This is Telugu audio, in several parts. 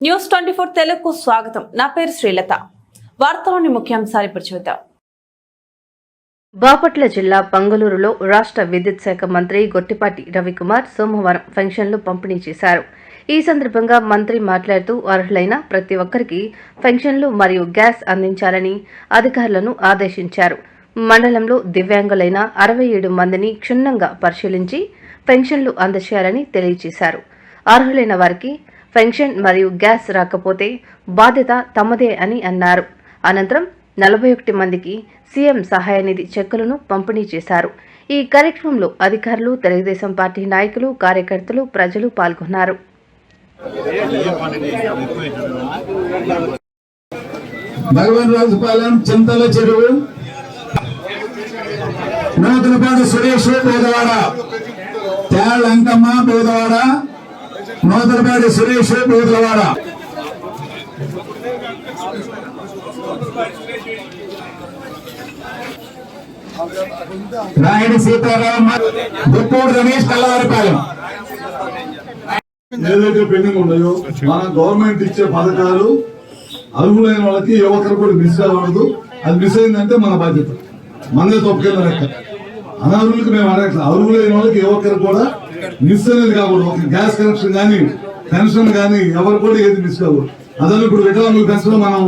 న్యూస్ ట్వంటీ ఫోర్ తెలుగుకు స్వాగతం. నా పేరు శ్రీలత. వార్తలోని ముఖ్యాంశాలు ఇప్పుడు చూద్దాం. బాపట్ల జిల్లా పంగలూరులో రాష్ట్ర విద్యుత్ శాఖ మంత్రి గొట్టిపాటి రవికుమార్ సోమవారం పెన్షన్లు పంపిణీ చేశారు. ఈ సందర్భంగా మంత్రి మాట్లాడుతూ అర్హులైన ప్రతి ఒక్కరికి పెన్షన్లు మరియు గ్యాస్ అందించాలని అధికారులను ఆదేశించారు. మండలంలో దివ్యాంగులైన అరవై ఏడు మందిని క్షుణ్ణంగా పరిశీలించి పెన్షన్లు అందజేయాలని తెలియజేశారు. అర్హులైన వారికి పెన్షన్ మరియు గ్యాస్ రాకపోతే బాధ్యత తమదే అని అన్నారు. అనంతరం నలభై ఒకటి మందికి సీఎం సహాయ నిధి చెక్కులను పంపిణీ చేశారు. ఈ కార్యక్రమంలో అధికారులు తెలుగుదేశం పార్టీ నాయకులు కార్యకర్తలు ప్రజలు పాల్గొన్నారు. భగవాన్ రాజుపాలెం చింతల చెరువు. నూతనపాడు సురేష్ బోధవాడ తేళ్ళ అంకమ్మ బోధవాడ సురేష్ బోధవాడ రాయుడు సీతారామ దుప్పూడు రమేష్ కల్లవారిపాలెం ఏదైతే పెండింగ్ ఉన్నాయో మన గవర్నమెంట్ ఇచ్చే పథకాలు అర్హులైన వాళ్ళకి ఏ ఒక్కరు కూడా మిస్ కాకూడదు. అది మిస్ అయిందంటే మన బాధ్యత. మనదే తప్పుకెళ్ళిన లెక్క. అనర్హులకు మేము అడగట్లేదు అర్హులైన వాళ్ళకి ఏ ఒక్కరు కూడా మిస్ అనేది కాకూడదు. ఒక గ్యాస్ కనెక్షన్ కానీ పెన్షన్ కానీ ఎవరు కూడా ఏది మిస్ కాకూడదు. అదే ఇప్పుడు వికలాంగుల పెన్షన్ మనం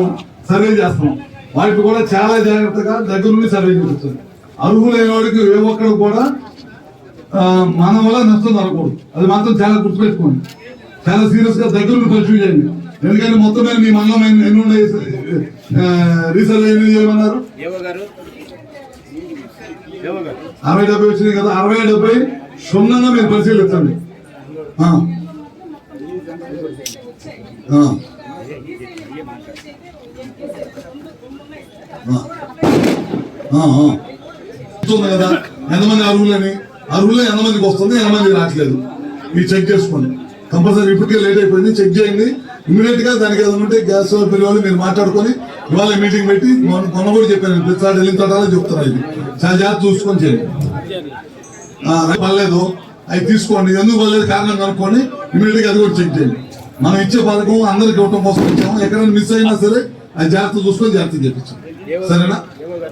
సర్వే చేస్తున్నాం వాటిని కూడా చాలా జాగ్రత్తగా దగ్గర నుండి సర్వే చేస్తుంది అర్హులైన వాడికి ఏ ఒక్కరు కూడా మన వల్ల నష్టం జరగకూడదు. అది మాత్రం చాలా గుర్తుపెట్టుకోండి. చాలా సీరియస్గా దగ్గర నుండి పరిశీలి చేయండి. ఎందుకంటే మొత్తం మీద మీ మండలం ఎన్ని ఎన్ని ఉన్నాయి? రీసర్వ్ ఎన్ని చేయమన్నారు? అరవై డెబ్బై వచ్చినాయి కదా. అరవై డెబ్బై క్షుణ్ణంగా మీరు పరిశీలించండి. వస్తుంది కదా? ఎంతమంది అర్హులని అర్హులు ఎంతమందికి వస్తుంది ఎంతమందికి రావట్లేదు? మీరు చెక్ చేసుకోండి. కంపల్సరీ ఇప్పటికే లేట్ అయిపోయింది చెక్ చేయండి. ఇమీడియట్గా దానికి ఏదైనా ఉంటే గ్యాస్ పిల్లలు మీరు మాట్లాడుకొని ఇవాళ మీటింగ్ పెట్టి మొన్న కూడా చెప్పాను ప్రతిసారి వెళ్ళిన తర్వాత చెప్తున్నారు ఇది. చాలా జాగ్రత్త చూసుకొని చేయండి. పర్లేదు. అవి తీసుకోండి. ఎందుకు పర్లేదు? కారణం కనుక్కొని ఇమీడియట్గా అది కూడా చెక్ చేయండి. మనం ఇచ్చే పథకం అందరికి ఇవ్వటం కోసం ఇచ్చాము ఎక్కడైనా మిస్ అయినా సరే అది జాగ్రత్త చూసుకొని జాగ్రత్త చేపించాం సరేనా?